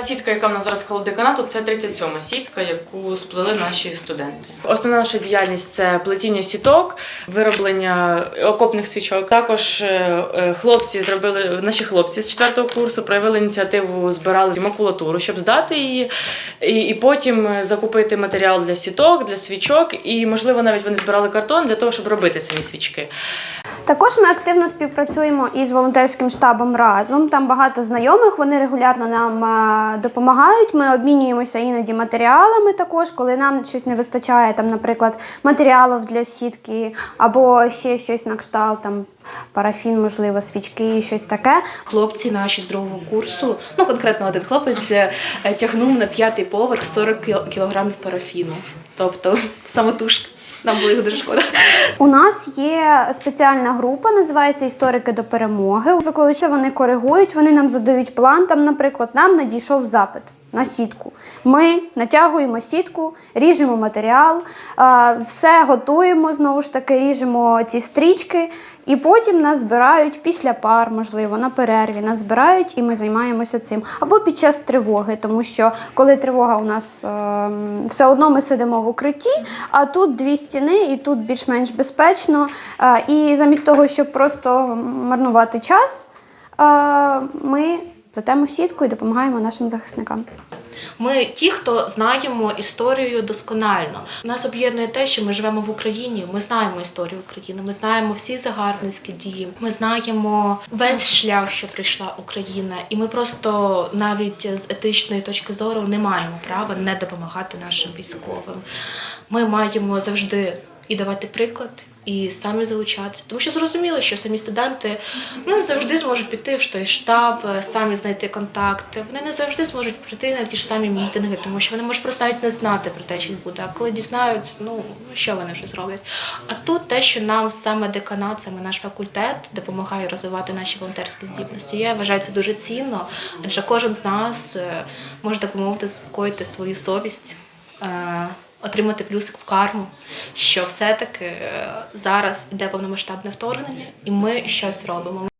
Сітка, яка в нас зараз коло деканату, це 37-ма сітка, яку сплели наші студенти. Основна наша діяльність це плетіння сіток, вироблення окопних свічок. Також е, е, хлопці зробили наші хлопці з четвертого курсу проявили ініціативу, збирали макулатуру, щоб здати її, і, і потім е, закупити матеріал для сіток, для свічок, і можливо навіть вони збирали картон для того, щоб робити самі свічки. Також ми активно співпрацюємо із волонтерським штабом разом. Там багато знайомих. Вони регулярно нам е, допомагають. Ми обмінюємося іноді матеріалами. Також, коли нам щось не вистачає, там, наприклад, матеріалів для сітки або ще щось на кшталт, там парафін, можливо, свічки, щось таке. Хлопці наші з другого курсу, ну конкретно один хлопець е, тягнув на п'ятий поверх 40 кілограмів парафіну. Тобто самотужки. Нам було їх дуже шкода. У нас є спеціальна група, називається Історики до перемоги. Викладачі вони коригують, вони нам задають план. Там, наприклад, нам надійшов запит. На сітку. Ми натягуємо сітку, ріжемо матеріал, все готуємо, знову ж таки, ріжемо ці стрічки, і потім нас збирають після пар, можливо, на перерві. Нас збирають і ми займаємося цим. Або під час тривоги, тому що коли тривога у нас ем, все одно ми сидимо в укритті, а тут дві стіни, і тут більш-менш безпечно. Е, І замість того, щоб просто марнувати час, е, ми плетемо сітку і допомагаємо нашим захисникам. Ми ті, хто знаємо історію досконально. Нас об'єднує те, що ми живемо в Україні. Ми знаємо історію України. Ми знаємо всі загарбницькі дії. Ми знаємо весь шлях, що прийшла Україна, і ми просто навіть з етичної точки зору не маємо права не допомагати нашим військовим. Ми маємо завжди і давати приклад. І самі залучатися, тому що зрозуміло, що самі студенти ну, не завжди зможуть піти в той штаб, е, самі знайти контакти. Вони не завжди зможуть прийти на ті ж самі мітинги, тому що вони можуть просто навіть не знати про те, що буде. А коли дізнаються, ну що вони вже зроблять. А тут те, що нам саме деканат, саме наш факультет допомагає розвивати наші волонтерські здібності. Я вважаю це дуже цінно, адже кожен з нас е, може мовити заспокоїти свою совість. Отримати плюсик в карму, що все-таки е, зараз іде повномасштабне вторгнення, і ми щось робимо.